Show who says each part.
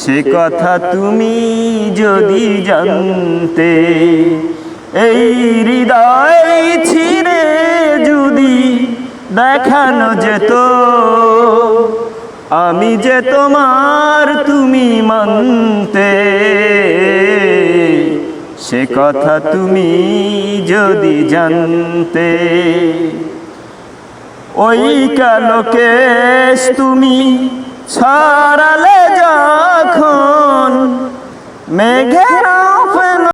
Speaker 1: সে কথা তুমি যদি জানতে, এই হৃদয় ছিঁড়ে যদি দেখানো যেত, আমি যে তোমার তুমি মানতে, সে কথা তুমি যদি জানতে, ওই কালো কেশ তুমি ছড়ালে যখন মেঘের